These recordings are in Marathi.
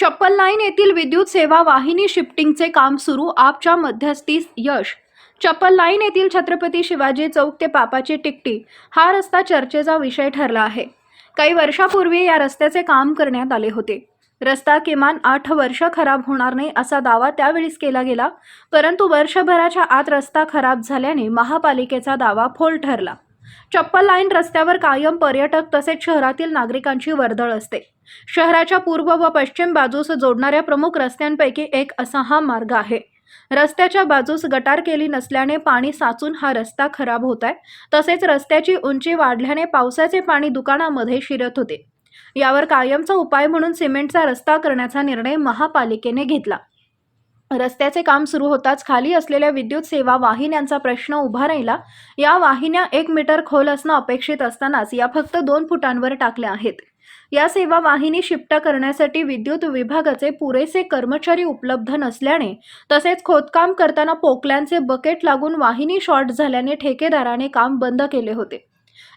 चप्पल लाईन येथील विद्युत सेवा वाहिनी शिफ्टिंगचे काम सुरू. आपच्या मध्यस्थीस यश. चप्पल लाईन येथील छत्रपती शिवाजी चौक ते पापाची टिकटी. हा रस्ता चर्चेचा विषय ठरला आहे. काही वर्षापूर्वी या रस्त्याचे काम करण्यात आले होते. रस्ता किमान आठ वर्ष खराब होणार नाही असा दावा त्यावेळीस केला गेला परंतु वर्षभराच्या आत रस्ता खराब झाल्याने महापालिकेचा दावा फोल ठरला. चप्पल लाईन रस्त्यावर कायम पर्यटक तसेच शहरातील नागरिकांची वर्दळ असते. शहराच्या पूर्व व पश्चिम बाजूस जोडणाऱ्या प्रमुख रस्त्यांपैकी एक असा हा मार्ग आहे. रस्त्याच्या बाजूस गटार केली नसल्याने पाणी साचून हा रस्ता खराब होत आहे तसेच रस्त्याची उंची वाढल्याने पावसाचे पाणी दुकानामध्ये शिरत होते. यावर कायमचा उपाय म्हणून सिमेंटचा रस्ता करण्याचा निर्णय महापालिकेने घेतला. रस्त्याचे काम सुरू होताच खाली असलेल्या विद्युत सेवा वाहिन्यांचा प्रश्न उभा राहिला. या वाहिन्या एक मीटर खोल असणं अपेक्षित असतानाच या फक्त दोन फुटांवर टाकल्या आहेत. या सेवा वाहिनी शिफ्ट करण्यासाठी विद्युत विभागाचे पुरेसे कर्मचारी उपलब्ध नसल्याने तसेच खोदकाम करताना पोकल्यांचे बकेट लागून वाहिनी शॉर्ट झाल्याने ठेकेदाराने काम बंद केले होते.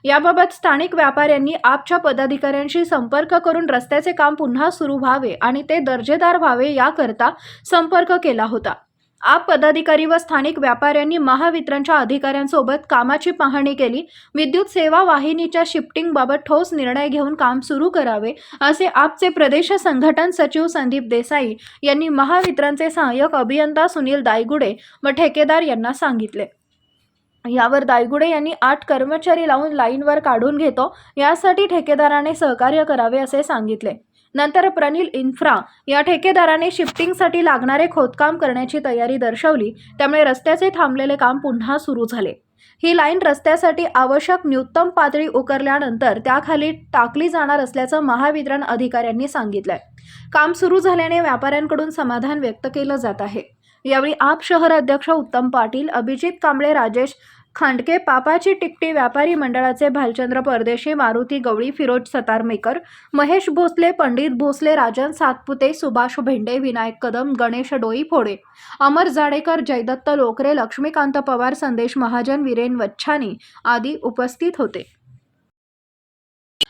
याबाबत स्थानिक व्यापाऱ्यांनी आपच्या पदाधिकाऱ्यांशी संपर्क करून रस्त्याचे काम पुन्हा सुरू व्हावे आणि ते दर्जेदार व्हावे याकरता संपर्क केला होता. आप पदाधिकारी व स्थानिक व्यापाऱ्यांनी महावितरणच्या अधिकाऱ्यांसोबत कामाची पाहणी केली. विद्युत सेवा वाहिनीच्या शिफ्टिंगबाबत ठोस निर्णय घेऊन काम सुरू करावे असे आपचे प्रदेश संघटन सचिव संदीप देसाई यांनी महावितरणचे सहाय्यक अभियंता सुनील दायगुडे व ठेकेदार यांना सांगितले. यावर दायगुडे यांनी आठ कर्मचारी लावून लाईनवर काढून घेतो. यासाठी ठेकेदाराने सहकार्य करावे असे सांगितले. नंतर प्रनिल इन्फ्रा या ठेकेदाराने शिफ्टिंगसाठी लागणारे खोदकाम करण्याची तयारी दर्शवली. त्यामुळे रस्त्याचे थांबलेले काम पुन्हा सुरू झाले. ही लाईन रस्त्यासाठी आवश्यक न्यूनतम पातळी उकरल्यानंतर त्याखाली टाकली जाणार असल्याचं महावितरण अधिकाऱ्यांनी सांगितलंय. काम सुरू झाल्याने व्यापाऱ्यांकडून समाधान व्यक्त केलं जात आहे. यावेळी आप शहर अध्यक्ष उत्तम पाटील अभिजित कांबळे राजेश खांडके पापाची टिकटी व्यापारी मंडळाचे भालचंद्र परदेशी मारुती गवळी फिरोज सतारमेकर महेश भोसले पंडित भोसले राजन सातपुते सुभाष भेंडे विनायक कदम गणेश डोई फोडे अमर जाडेकर जयदत्त लोकरे लक्ष्मीकांत पवार संदेश महाजन विरेन वच्छानी आदी उपस्थित होते.